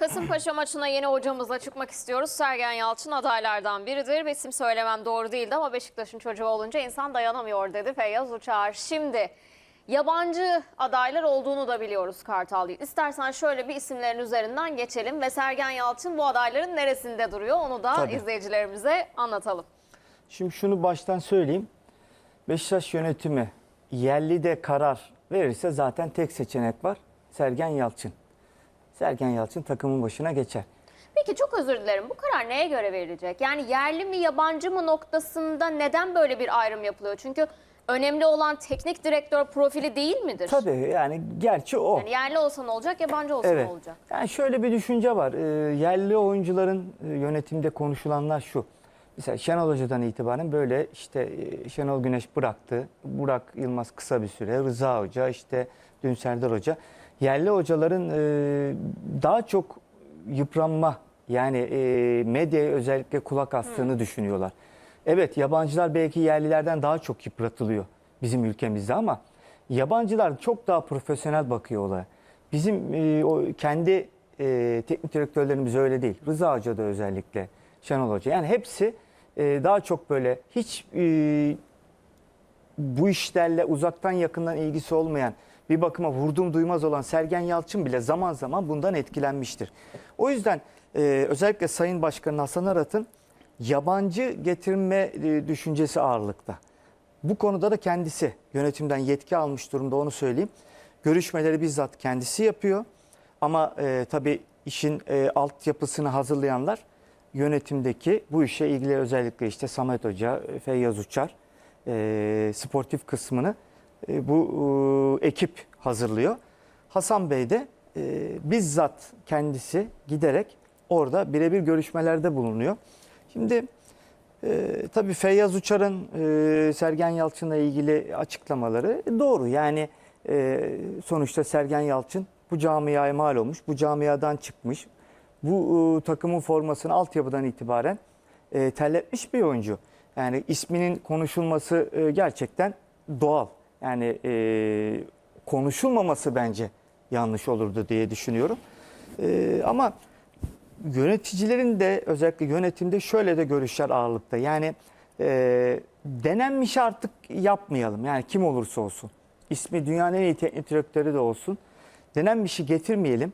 Kasımpaşa maçına yeni hocamızla çıkmak istiyoruz. Sergen Yalçın adaylardan biridir. Besim söylemem doğru değildi ama Beşiktaş'ın çocuğu olunca insan dayanamıyor dedi Feyyaz Uçar. Şimdi yabancı adaylar olduğunu da biliyoruz Kartal değil. İstersen şöyle bir isimlerin üzerinden geçelim ve Sergen Yalçın bu adayların neresinde duruyor onu da Tabii. izleyicilerimize anlatalım. Şimdi şunu baştan söyleyeyim. Beşiktaş yönetimi yerli de karar verirse zaten tek seçenek var. Sergen Yalçın. Sergen Yalçın takımın başına geçer. Peki çok özür dilerim. Bu karar neye göre verilecek? Yani yerli mi yabancı mı noktasında neden böyle bir ayrım yapılıyor? Çünkü önemli olan teknik direktör profili değil midir? Tabii yani gerçi o. Yani yerli olsa ne olacak, yabancı olsa Evet. ne olacak? Yani şöyle bir düşünce var. Ee, yerli oyuncuların e, yönetimde konuşulanlar şu. Mesela Şenol Hoca'dan itibaren böyle işte e, Şenol Güneş bıraktı. Burak Yılmaz kısa bir süre. Rıza Hoca işte dün Serdar Hoca. Yerli hocaların e, daha çok yıpranma yani e, medyaya özellikle kulak astığını düşünüyorlar. Evet yabancılar belki yerlilerden daha çok yıpratılıyor bizim ülkemizde ama yabancılar çok daha profesyonel bakıyor olaya. Bizim e, o kendi e, teknik direktörlerimiz öyle değil. Rıza Hoca da özellikle Şenol Hoca. Yani hepsi e, daha çok böyle hiç e, bu işlerle uzaktan yakından ilgisi olmayan bir bakıma vurdum duymaz olan Sergen Yalçın bile zaman zaman bundan etkilenmiştir. O yüzden e, özellikle Sayın Başkan Hasan Arat'ın yabancı getirme e, düşüncesi ağırlıkta. Bu konuda da kendisi yönetimden yetki almış durumda onu söyleyeyim. Görüşmeleri bizzat kendisi yapıyor. Ama e, tabii işin e, altyapısını hazırlayanlar yönetimdeki bu işe ilgili özellikle işte Samet Hoca, Feyyaz Uçar e, sportif kısmını e, bu e, ekip hazırlıyor. Hasan Bey de e, bizzat kendisi giderek orada birebir görüşmelerde bulunuyor. Şimdi e, tabii Feyyaz Uçar'ın e, Sergen Yalçın'la ilgili açıklamaları doğru. Yani e, sonuçta Sergen Yalçın bu camiaya mal olmuş, bu camiadan çıkmış. Bu e, takımın formasını altyapıdan itibaren e, terletmiş bir oyuncu. Yani isminin konuşulması e, gerçekten doğal. Yani e, konuşulmaması bence yanlış olurdu diye düşünüyorum. E, ama yöneticilerin de özellikle yönetimde şöyle de görüşler ağırlıkta. Yani e, denenmiş artık yapmayalım. Yani kim olursa olsun. İsmi dünyanın en iyi teknik direktörü de olsun. Denenmişi getirmeyelim.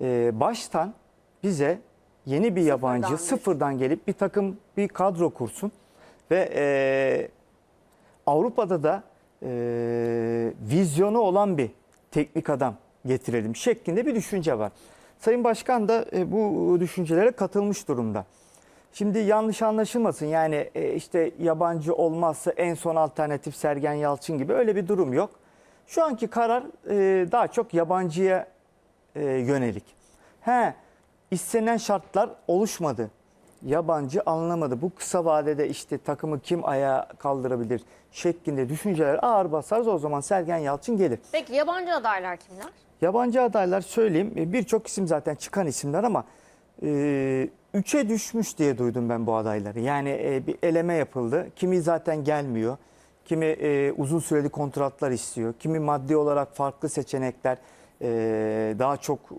E, baştan bize yeni bir yabancı Sıfırdan sıfırdan gelip bir takım bir kadro kursun. Ve e, Avrupa'da da e, vizyonu olan bir teknik adam getirelim şeklinde bir düşünce var. Sayın Başkan da e, bu düşüncelere katılmış durumda. Şimdi yanlış anlaşılmasın yani e, işte yabancı olmazsa en son alternatif Sergen Yalçın gibi öyle bir durum yok. Şu anki karar e, daha çok yabancıya e, yönelik. He, istenen şartlar oluşmadı. Yabancı anlamadı. Bu kısa vadede işte takımı kim ayağa kaldırabilir şeklinde düşünceler ağır basarsa o zaman Sergen Yalçın gelir. Peki yabancı adaylar kimler? Yabancı adaylar söyleyeyim. E, Birçok isim zaten çıkan isimler ama e, üçe düşmüş diye duydum ben bu adayları. Yani e, bir eleme yapıldı. Kimi zaten gelmiyor. Kimi e, uzun süreli kontratlar istiyor. Kimi maddi olarak farklı seçenekler, e, daha çok e,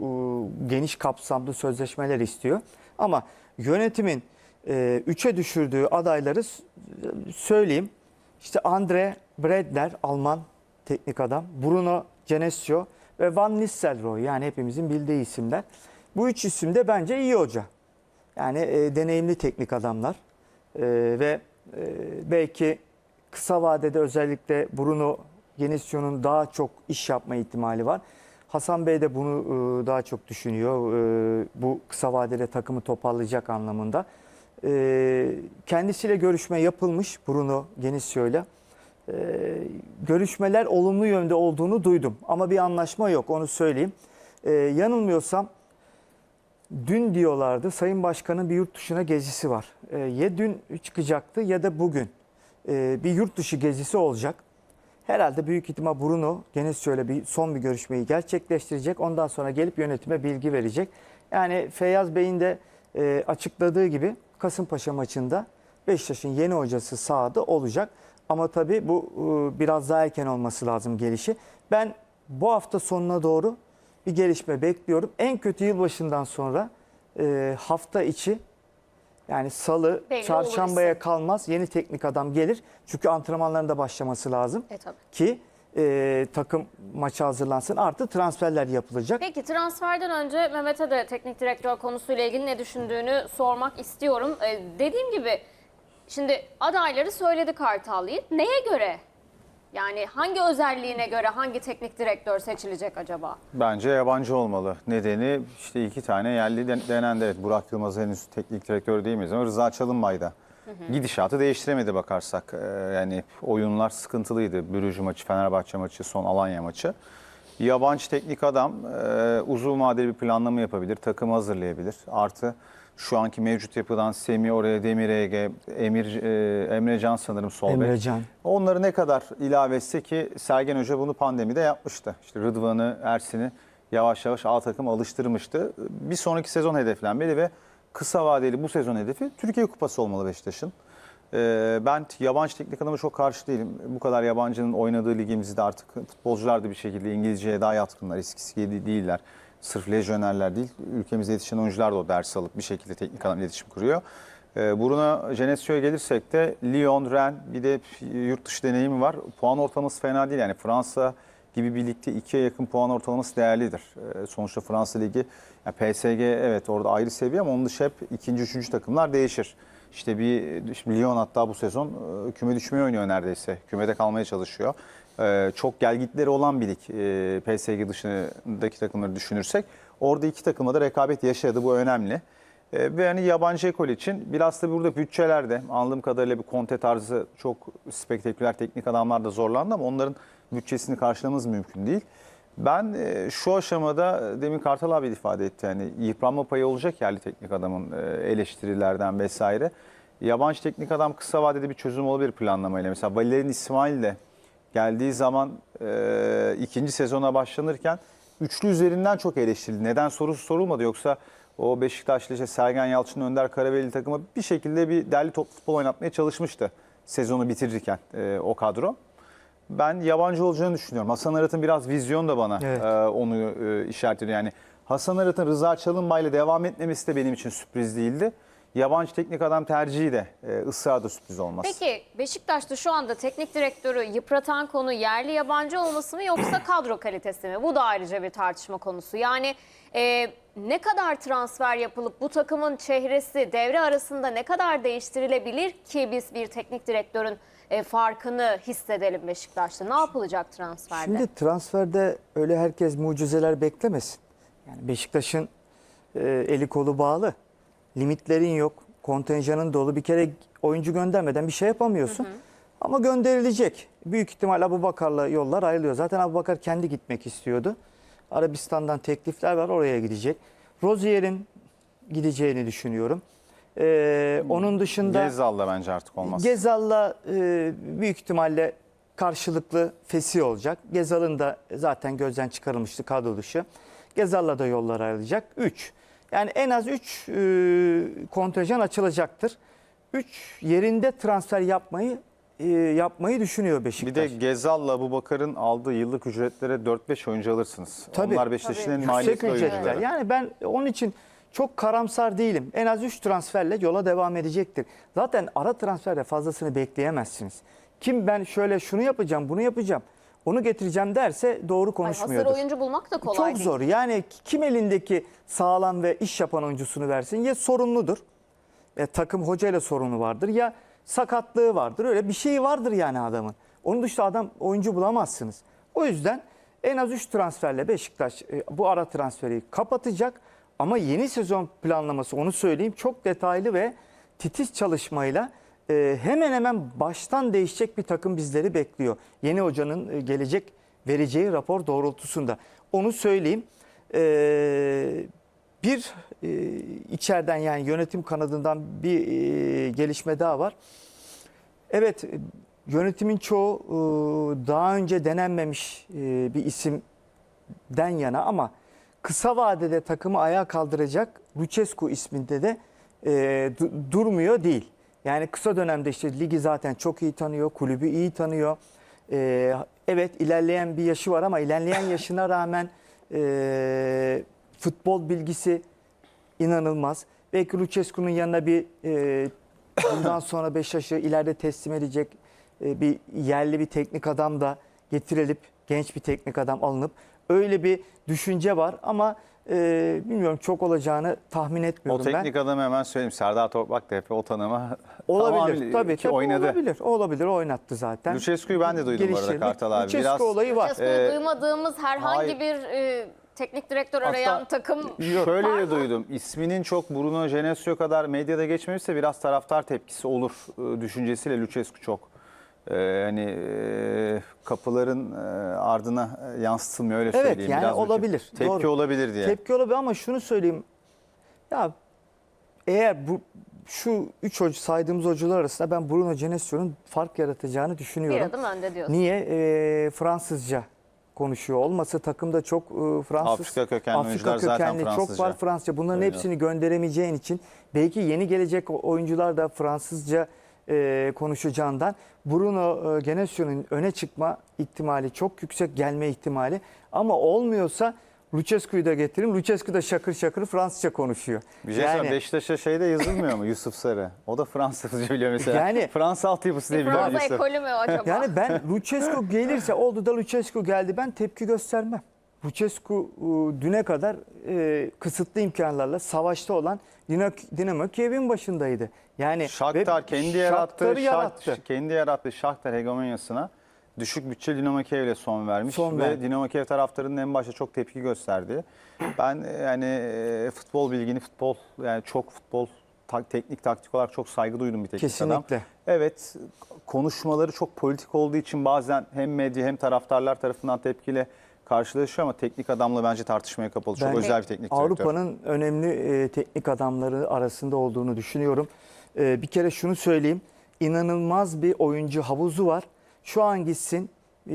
geniş kapsamlı sözleşmeler istiyor. Ama yönetimin e, üçe düşürdüğü adayları söyleyeyim. İşte Andre Bredner, Alman teknik adam. Bruno Genesio ve Van Nistelrooy yani hepimizin bildiği isimler. Bu üç isim de bence iyi hoca. Yani e, deneyimli teknik adamlar E, ve e, belki kısa vadede özellikle Bruno Genesio'nun daha çok iş yapma ihtimali var. Hasan Bey de bunu e, daha çok düşünüyor. E, bu kısa vadede takımı toparlayacak anlamında. E, kendisiyle görüşme yapılmış Bruno Genesio'yla. E, görüşmeler olumlu yönde olduğunu duydum. Ama bir anlaşma yok onu söyleyeyim. Yanılmıyorsam dün diyorlardı Sayın Başkan'ın bir yurt dışına gezisi var. Ya dün çıkacaktı ya da bugün bir yurt dışı gezisi olacak. Herhalde büyük ihtimal Bruno Genesio'yla bir son bir görüşmeyi gerçekleştirecek. Ondan sonra gelip yönetime bilgi verecek. Yani Feyyaz Bey'in de e, açıkladığı gibi Kasımpaşa maçında Beşiktaş'ın yeni hocası sahada olacak. Ama tabii bu e, biraz daha erken olması lazım gelişi. Ben bu hafta sonuna doğru bir gelişme bekliyorum. En kötü yılbaşından sonra e, hafta içi yani salı, Belli çarşambaya olursa. kalmaz yeni teknik adam gelir. Çünkü antrenmanların da başlaması lazım E tabii. ki e, takım maça hazırlansın. Artı transferler yapılacak. Peki transferden önce Mehmet'e de teknik direktör konusuyla ilgili ne düşündüğünü sormak istiyorum. Ee, dediğim gibi şimdi adayları söyledi Kartal Yiğit. Neye göre? Yani hangi özelliğine göre hangi teknik direktör seçilecek acaba? Bence yabancı olmalı. Nedeni işte iki tane yerli den- denendi. Evet Burak Yılmaz henüz teknik direktör değil ama Rıza Çalınbay da gidişatı değiştiremedi bakarsak. Ee, yani oyunlar sıkıntılıydı. Brüj maçı, Fenerbahçe maçı, son Alanya maçı. Yabancı teknik adam e, uzun vadeli bir planlama yapabilir, takımı hazırlayabilir. Artı şu anki mevcut yapıdan Semih oraya, Demir Ege, Emir, e, Emre Can sanırım sol bek. Emre Can. Onları ne kadar ilave etse ki Sergen Hoca bunu pandemide yapmıştı. İşte Rıdvan'ı, Ersin'i yavaş yavaş A takım alıştırmıştı. Bir sonraki sezon hedeflenmeli ve kısa vadeli bu sezon hedefi Türkiye Kupası olmalı Beşiktaş'ın. Ee, ben yabancı teknik adama çok karşı değilim. Bu kadar yabancının oynadığı ligimizde artık futbolcular da bir şekilde İngilizceye daha yatkınlar, eskisi gibi değiller. Sırf lejyonerler değil, ülkemize yetişen oyuncular da o ders alıp bir şekilde teknik adam iletişim kuruyor. Ee, Bruno Genesio'ya gelirsek de Lyon, Rennes bir de yurt dışı deneyimi var. Puan ortalaması fena değil. Yani Fransa gibi bir ligde ikiye yakın puan ortalaması değerlidir. Ee, sonuçta Fransa Ligi, yani PSG evet orada ayrı seviye ama onun dışı hep ikinci, üçüncü takımlar değişir. İşte bir işte Lyon hatta bu sezon e, küme düşmeye oynuyor neredeyse. Kümede kalmaya çalışıyor. Ee, çok gelgitleri olan bir lig e, PSG dışındaki takımları düşünürsek. Orada iki takıma da rekabet yaşadı. Bu önemli. E, Ve hani yabancı ekol için biraz da burada bütçelerde anladığım kadarıyla bir konte tarzı çok spektaküler teknik adamlar da zorlandı ama onların bütçesini karşılamamız mümkün değil. Ben e, şu aşamada e, demin Kartal abi de ifade etti yani yıpranma payı olacak yerli teknik adamın e, eleştirilerden vesaire. Yabancı teknik adam kısa vadede bir çözüm olabilir planlamayla. Mesela Valerian İsmail de geldiği zaman e, ikinci sezona başlanırken üçlü üzerinden çok eleştirildi. Neden sorusu sorulmadı yoksa o Beşiktaşlı işte Sergen Yalçın, Önder Karaveli takımı bir şekilde bir derli toplu futbol oynatmaya çalışmıştı sezonu bitirirken e, o kadro. Ben yabancı olacağını düşünüyorum. Hasan Arat'ın biraz vizyon da bana Evet. e, onu e, işaret ediyor. Yani Hasan Arat'ın Rıza Çalınbay'la devam etmemesi de benim için sürpriz değildi. Yabancı teknik adam tercihi de e, ısrar da sürpriz olmaz. Peki Beşiktaş'ta şu anda teknik direktörü yıpratan konu yerli yabancı olması mı yoksa kadro kalitesi mi? Bu da ayrıca bir tartışma konusu. Yani e, ne kadar transfer yapılıp bu takımın çehresi devre arasında ne kadar değiştirilebilir ki biz bir teknik direktörün e, farkını hissedelim Beşiktaş'ta? Ne yapılacak transferde? Şimdi transferde öyle herkes mucizeler beklemesin. Yani Beşiktaş'ın e, eli kolu bağlı. Limitlerin yok. Kontenjanın dolu. Bir kere oyuncu göndermeden bir şey yapamıyorsun. Ama gönderilecek. Büyük ihtimal Abu Bakar'la yollar ayrılıyor. Zaten Abu Bakar kendi gitmek istiyordu. Arabistan'dan teklifler var oraya gidecek. Rozier'in gideceğini düşünüyorum. E, onun dışında... Gezzal da bence artık olmaz. Gezal'la e, büyük ihtimalle karşılıklı fesi olacak. Gezal'ın da zaten gözden çıkarılmıştı kadro dışı. Gezal'la da yollar ayrılacak. 3. Yani en az 3 kontenjan açılacaktır. 3 yerinde transfer yapmayı e, yapmayı düşünüyor Bir Beşiktaş. de Gezal'la bu Bakar'ın aldığı yıllık ücretlere 4-5 oyuncu alırsınız. Tabii. Onlar Beşiktaş'ın en maliyetli oyuncuları. Yani ben onun için çok karamsar değilim. En az 3 transferle yola devam edecektir. Zaten ara transferde fazlasını bekleyemezsiniz. Kim ben şöyle şunu yapacağım, bunu yapacağım, onu getireceğim derse doğru konuşmuyordur. hazır oyuncu bulmak da kolay Çok değil. zor. Yani kim elindeki sağlam ve iş yapan oyuncusunu versin ya sorumludur. E, takım hocayla sorunu vardır ya sakatlığı vardır. Öyle bir şey vardır yani adamın. Onun dışında adam oyuncu bulamazsınız. O yüzden en az 3 transferle Beşiktaş e, bu ara transferi kapatacak. Ama yeni sezon planlaması onu söyleyeyim çok detaylı ve titiz çalışmayla e, hemen hemen baştan değişecek bir takım bizleri bekliyor. Yeni hocanın e, gelecek vereceği rapor doğrultusunda. Onu söyleyeyim. E, bir e, içeriden yani yönetim kanadından bir e, gelişme daha var. Evet yönetimin çoğu e, daha önce denenmemiş e, bir isimden yana ama kısa vadede takımı ayağa kaldıracak Lucescu isminde de e, du- durmuyor değil. Yani kısa dönemde işte ligi zaten çok iyi tanıyor, kulübü iyi tanıyor. E, evet ilerleyen bir yaşı var ama ilerleyen yaşına rağmen e, futbol bilgisi inanılmaz. Belki Lucescu'nun yanına bir e, bundan sonra Beşiktaş'ı ileride teslim edecek e, bir yerli bir teknik adam da getirilip genç bir teknik adam alınıp öyle bir düşünce var ama e, bilmiyorum çok olacağını tahmin O etmiyorum ben. teknik adamı hemen söyleyeyim. Serdar Toprak da hep o tanıma Olabilir tamamıyla tabii, ki tabii oynadı. olabilir. Olabilir oynattı zaten. Lucescu'yu ben de duydum bu arada Geliştirdik. Kartal abi. Lucescu Biraz olayı var. Lucescu'yu Ee, duymadığımız herhangi hayır. bir e, teknik direktör arayan Hatta- takım Yok. Şöyle de duydum. İsminin çok Bruno Genesio kadar medyada geçmemişse biraz taraftar tepkisi olur e, düşüncesiyle Lucescu çok. E, hani e, kapıların e, ardına e, yansıtılmıyor öyle Evet, söyleyeyim. yani Biraz olabilir, Tepki doğru. olabilir diye. Tepki olabilir ama şunu söyleyeyim. Ya eğer bu şu üç hoca saydığımız hocalar arasında ben Bruno Genesio'nun fark yaratacağını bir düşünüyorum. adım önde diyorsun. Niye? Ee, Fransızca konuşuyor olması takımda çok e, Fransız Afrika kökenli Afrika oyuncular zaten kökenli çok var Fransızca. Bunların söylüyor. hepsini gönderemeyeceğin için belki yeni gelecek oyuncular da Fransızca e, konuşacağından Bruno e, Genesio'nun öne çıkma ihtimali çok yüksek gelme ihtimali ama olmuyorsa Lucescu'yu da getirin. Lucescu da şakır şakır Fransızca konuşuyor. Bir şey yani, Beşiktaş'a şeyde yazılmıyor mu Yusuf Sarı? O da Fransızca biliyor mesela. Yani- Fransa altyapısı diye biliyor Fransa Yusuf. ekolü mü acaba? Yani ben Lucescu gelirse oldu da Lucescu geldi ben tepki göstermem. Lucescu e, düne kadar e, kısıtlı imkanlarla savaşta olan Dinamo, Kiev'in başındaydı. Yani Shakhtar kendi yarattığı, yarattı. kendi yarattığı Shakhtar hegemonyasına düşük bütçe Dinamo Kiev'le son vermiş Son ve verdi. Dinamo Kiev taraftarının en başta çok tepki gösterdi. Ben e, yani e, futbol bilgini, futbol yani çok futbol tak- teknik taktik olarak çok saygı duydum bir teknik adam. Kesinlikle. Evet konuşmaları çok politik olduğu için bazen hem medya hem taraftarlar tarafından tepkiyle karşılaşıyor ama teknik adamla bence tartışmaya kapalı. Çok Ben özel bir teknik direktör. Avrupa'nın önemli e, teknik adamları arasında olduğunu düşünüyorum. E, bir kere şunu söyleyeyim. İnanılmaz bir oyuncu havuzu var. Şu an gitsin e,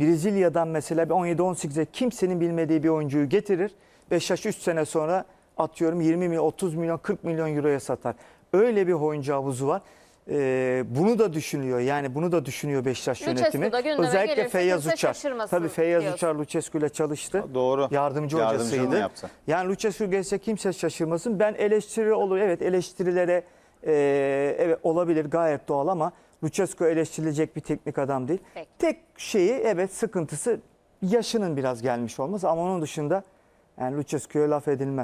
Brezilya'dan mesela bir 17-18'e kimsenin bilmediği bir oyuncuyu getirir. Beşiktaş 3 sene sonra atıyorum 20 milyon, 30 milyon, 40 milyon euroya satar. Öyle bir oyuncu havuzu var. E, bunu da düşünüyor. Yani bunu da düşünüyor Beşiktaş Lucescu yönetimi. da gündeme Özellikle gelirse Feyyaz kimse Uçar. şaşırmasın Tabii Feyyaz diyorsun. Uçar Lucescu ile çalıştı. Doğru. Yardımcı Yardımcılığını hocasıydı. yaptı. Yani Lucescu gelse kimse şaşırmasın. Ben eleştiri olur. Evet eleştirilere e, evet olabilir gayet doğal ama Lucescu eleştirilecek bir teknik adam değil. Peki. Tek şeyi evet sıkıntısı yaşının biraz gelmiş olması ama onun dışında yani Lucescu'ya laf edilmez.